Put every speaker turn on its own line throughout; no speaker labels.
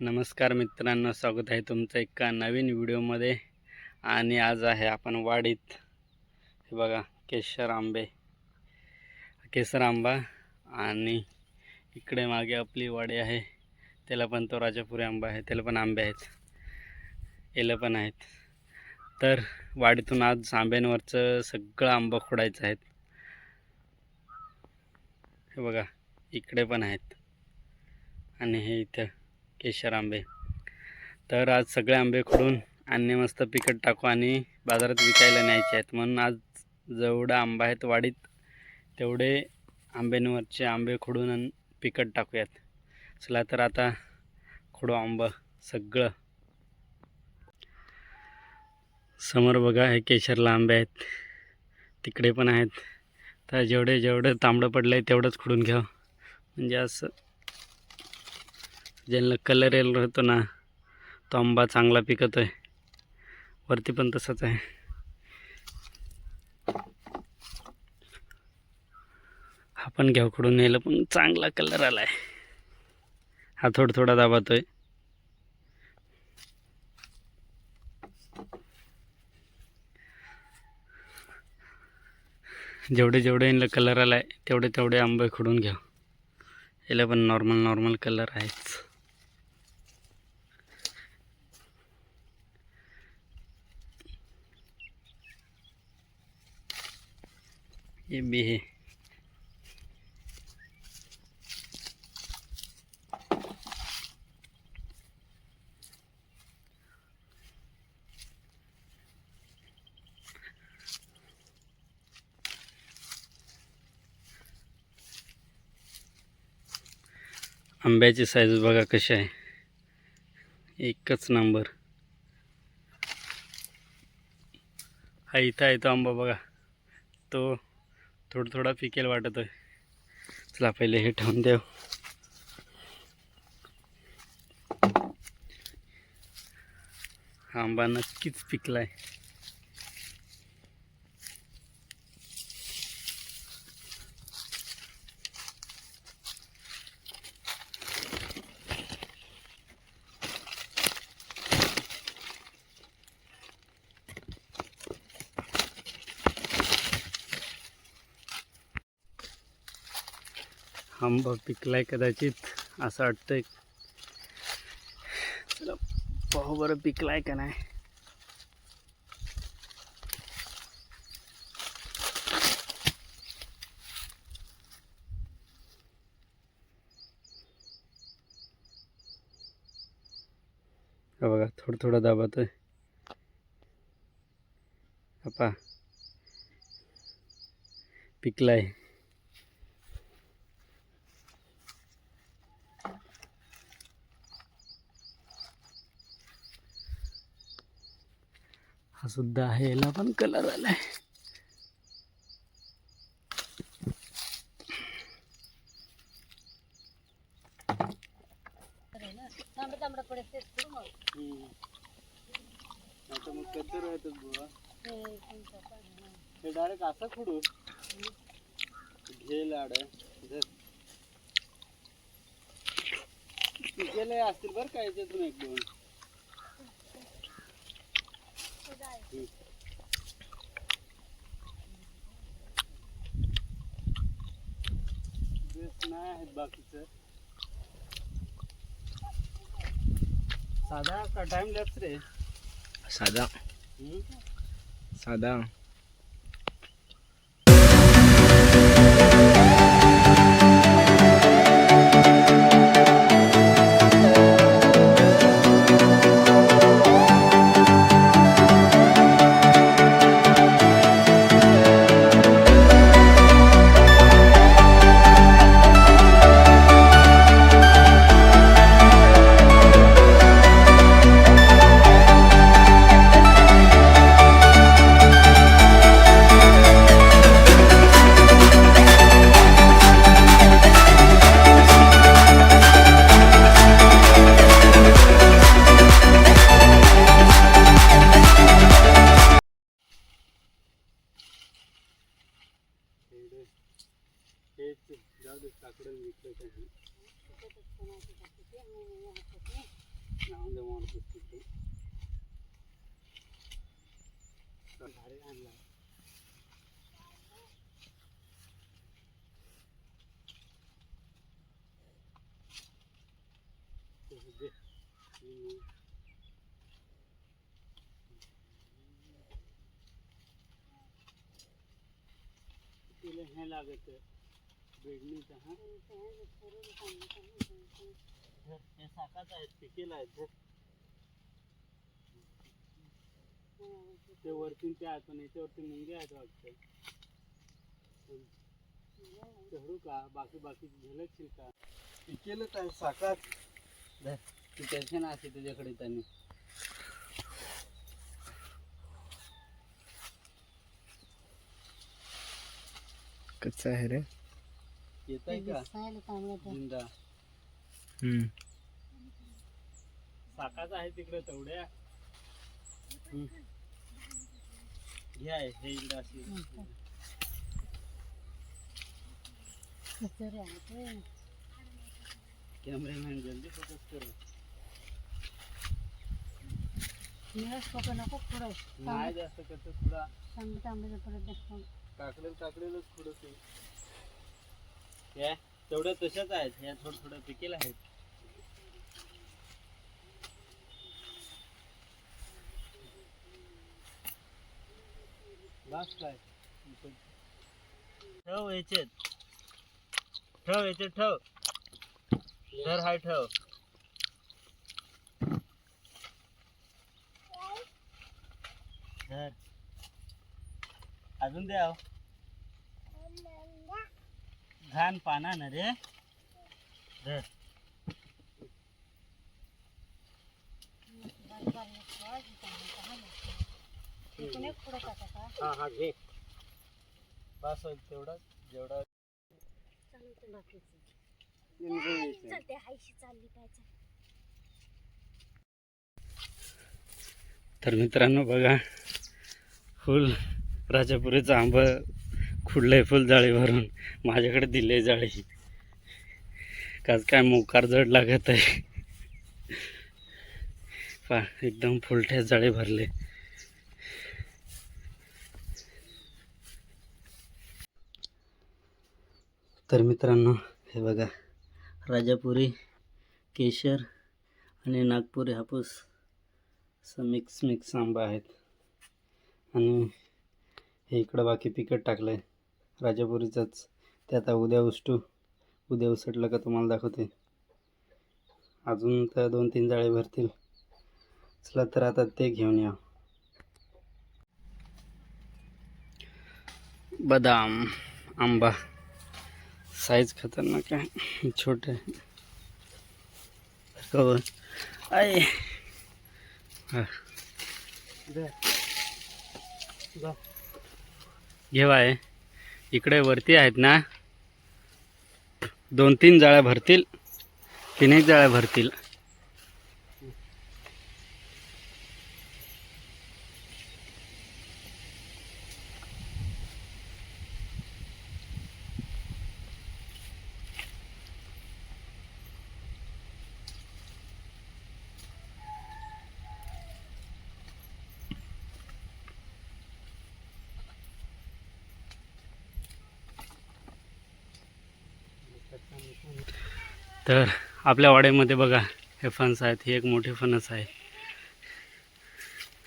नमस्कार मित्रांनो स्वागत आहे तुमचं एका नवीन व्हिडिओमध्ये. आणि आज आहे आपण वाडीत. हे बघा केशर आंबे. केसर आंबा आणि इकडे मागे आपली वाडी आहे. त्याला पण तो राजापुरी आंबा आहे त्याला पण आंबे आहेत. याला पण आहेत. तर वाडीतून आज आंब्यांवरचं सगळं आंबा खोडायचं आहेत. हे बघा इकडे पण आहेत. आणि हे इथं. केशर आंबे. तर आज सगळे आंबे खोडून आणि मस्त पिकट टाकू आणि बाजारात विकायला न्यायचे आहेत. म्हणून आज जेवढा आंबा आहेत वाडीत तेवढे आंब्यांवरचे आंबे खोडून आणि पिकट टाकूयात. चला तर आता खोडू आंबं सगळं. समोर बघा हे केशरला आंबे आहेत. तिकडे पण आहेत. तर जेवढे जेवढं तांबडं पडलं आहे तेवढंच खोडून घ्यावं म्हणजे असं ज्यांना कलर येल राहतो ना तो आंबा चांगला पिकत आहे वरती पण तसंच आहे. हा पण घ्या कडून यायला पण चांगला कलर आला आहे हा थोडा थोडा दाबातोय. जेवढे जेवढे यांना कलर आला आहे तेवढे तेवढे आंबे खोडून घ्या याला पण नॉर्मल नॉर्मल कलर आहेच. ये भी है। आंब्याची साईज बघा कशी आहे. एकच नंबर हा इथं आहे तो आंबा बघा. तो थोडं थोडा पिकेल वाटत. आहे चला पहिले हे ठेवून देव आंबा नक्कीच पिकलाय. आंबा पिकलाय कदाचित असं वाटतंय. चला पाहू बरं पिकलाय का नाही. बघा थोडं थोडं दाबातोय. आपा पिकलाय. हा सुद्धा आहे याला पण कलर आलाय. आता मग कद्दर राहतात हे डायरेक्ट असं खुडू घे लाड धर गेले असतील बरं का याच्यातून एक दोन नाही आहेत बाकीचं साधा का टाइम लॅप्स रे?
साधा? साधा.
तिला हे लागत. हा? हे साकाच आहेत पिकेला आहेत ते वरती ते आहेत पण याच्यावरती मुंगे आहेत वाटतं. चढू का? बाकी बाकी झेलकशील का पिकेलं काय साकाच धर ती टेन्शन असते तुझ्याकडे त्यांनी
कच्चा आहे रे.
येत आहे का जिंदा.
हम्म.
साकाच आहे तिकडे तेवढ्या. हम्म. हे आहे हे इकडे अशी. कॅमेरामॅन जल्दी फोकस करू.
नको पुढे
नाही जास्त कसं थोडा
तांबे तांबे परत दाखव.
काकडेल काकडेलच हे तेवढ्या तशाच आहेत. ह्या थोडं थोडं पिकेल आहेत. काय? ठेव याच्यात ठेव याच्यात ठेव. धर हाय ठेव. धर अजून द्या घाण पाना ना रे धर? हा हा घे बस होईल तेवढाच जेवढा
चालतं हायशी चालली चल.
तर मित्रांनो बघा फुल राजापुरीचं आंब खुडलंय फुल जाळी भरून माझ्याकडे दिले जाळी. काच काय मोकार जड लागत आहे. पा एकदम फुलठ्या जाळी भरले. तर मित्रांनो हे बघा राजापुरी केशर आणि नागपुरी हापूस असं मिक्स मिक्स आंबा आहेत. आणि हे इकडं बाकी पिकट टाकलं आहे राजापुरीचंच. ते आता उद्या उष्टू उद्या उसटलं का तुम्हाला दाखवते. अजून तर दोन तीन जाळे भरतील. चला तर आता ते घेऊन या. बदाम आंबा. साईज खतरनाक आहे. छोटे कवर. आहे हा. घेवा आहे इकडे वरती आहेत ना दोन तीन जाळ्या भरतील तीन एक जाळ्या भरतील. तर आपल्या वाड्यामध्ये बघा हे फणस आहेत ही एक मोठी फणस आहे.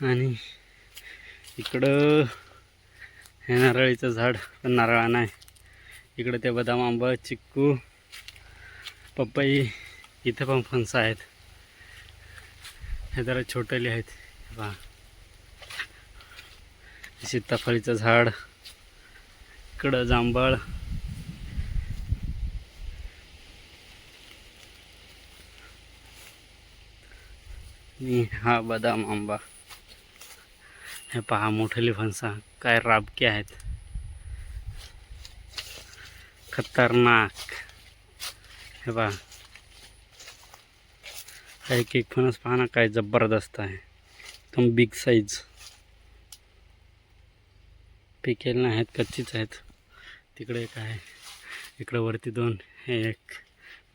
आणि इकडं हे नारळीचं झाड पण नारळा नाही. इकडं ते बदाम आंबा चिक्कू पपई इथं पण फणस आहेत. हे जरा छोटेले आहेत. बा पहा. सीताफळीचं झाड इकडं जांभळ हा बदाम आंबा. हे पहा मोठेली फणसा. काय राबके आहेत. खतरनाक. हे पहा. हा एक एक फणस पहा ना काय जबरदस्त आहे. एकदम बिग साईज पिकेल नाही आहेत कच्चीच आहेत. तिकडे एक आहे. इकडं वरती दोन. हे एक.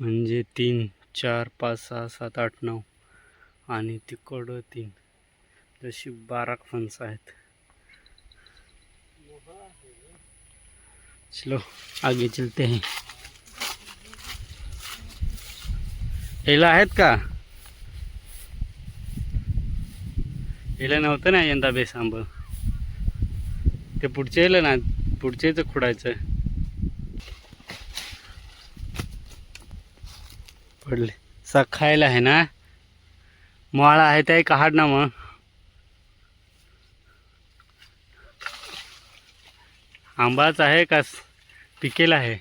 म्हणजे तीन चार पाच सहा सात आठ नऊ. आणि तिकडं तीन. जशी बारा फणसं आहेत. चलो आगे चलते हैं. याला आहेत का? याला नव्हतं ना यंदा बेसांब. ते पुढच्या येलं ना पुढचेच खुडायचं. पडले. सा खायला आहे ना? माळा आहे ते काढ ना मग आंबाच आहे का? पिकेला आहे.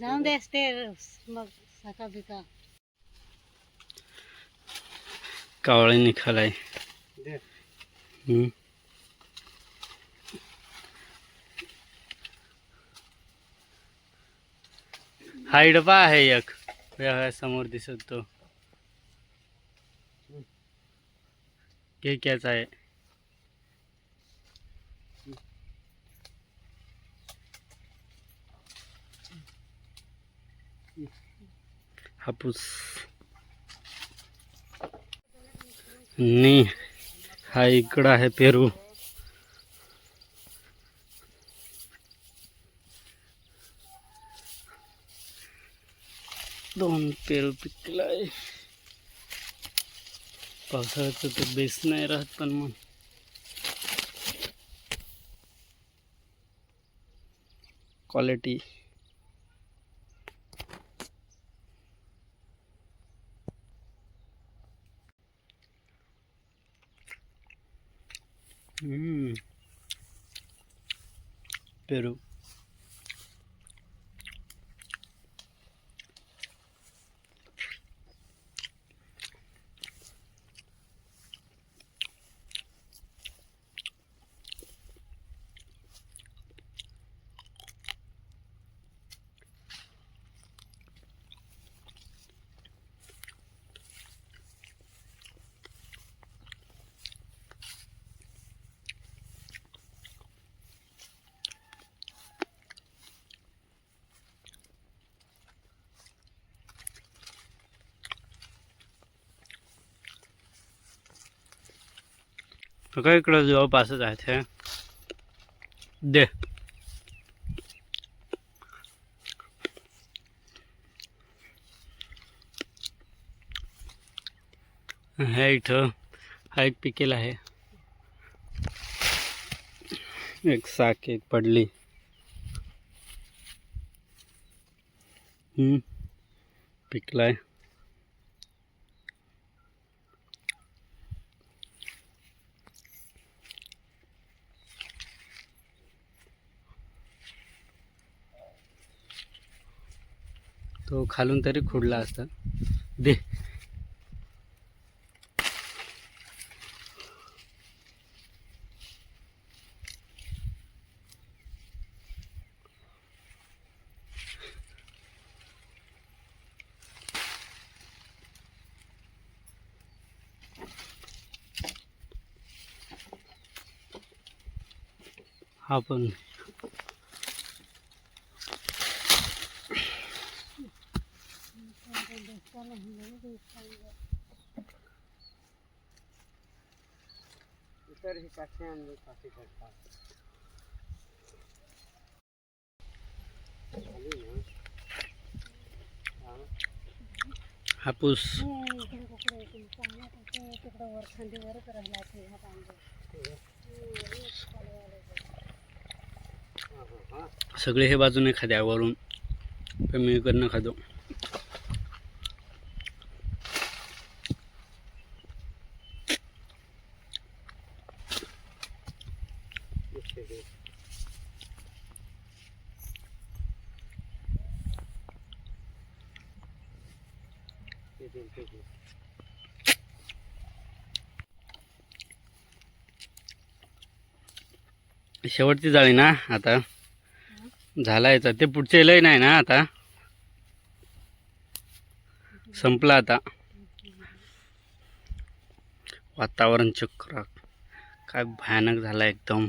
जाऊन दे ते मग सका बिका
कावळे निघालाय. हम्म. हा इडपा आहे एक. वेगळ्या समोर दिसत. तो केक्याचा आहे. हापूस. नी हा इकडं आहे पेरू. दोन पेरू पिकलाय. पावसाळ्याचं तर बेस नाही राहत पण मग. क्वालिटी हम्म पेरू सगळं इकडं जवळपासच आहेत हे. दे. हे इथं हा एक पिकेल आहे. एक साक एक पडली. पिकला पिकलाय. तो खालून तरी खुडला असता. दे. हा पण हापूस.
इकडे कुकडे तिकडं वर खांदीवरच राहिला ते हा पांढरे.
सगळे हे बाजूने खाद्या वरून पण मी इकडनं खातो. शेवटची जाळी ना आता. झाला याचा ते पुढचे लय नाही ना आता. संपला आता. वातावरण चक्र. काय भयानक झाला एकदम.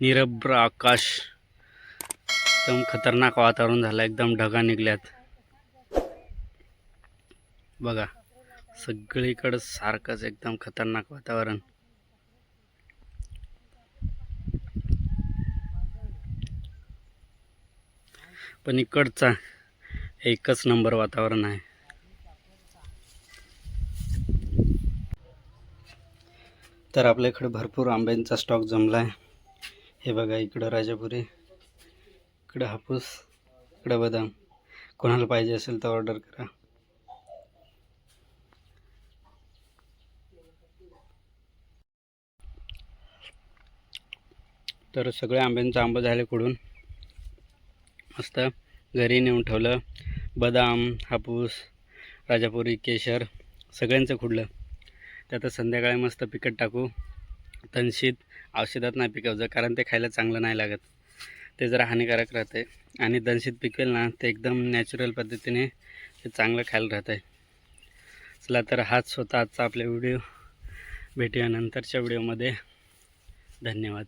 निरभ्र आकाश. एकदम खतरनाक वातावरण झालं एकदम ढगा निघल्यात. बघा सगळीकडं सारखंच एकदम खतरनाक वातावरण. पण इकडचा एकच नंबर वातावरण आहे. तर आपल्या इकडे भरपूर आंब्यांचा स्टॉक जमला आहे हे बघा इकडं राजापुरी इकडं हापूस इकडं बदाम. कोणाला पाहिजे असेल तर ऑर्डर करा. तर सगळे आंब्यांचं आंबं झाले कुडून. मस्त घरी नेऊन ठेवलं. बदाम हापूस राजापुरी केशर सगळ्यांचं खुडलं. त्यात आता संध्याकाळी मस्त पिकट टाकू. तणशीत औषधात नाही पिकवचं कारण ते खायला चांगलं नाही लागत. ते जरा हानिकारक राहते. आणि दनशीत पिकवेल ना ते एकदम नॅचरल पद्धतीने ते चांगलं खायला राहतं आहे चला तर हाच होता आजचा आपला व्हिडिओ. भेटूया नंतरच्या व्हिडिओमध्ये. धन्यवाद.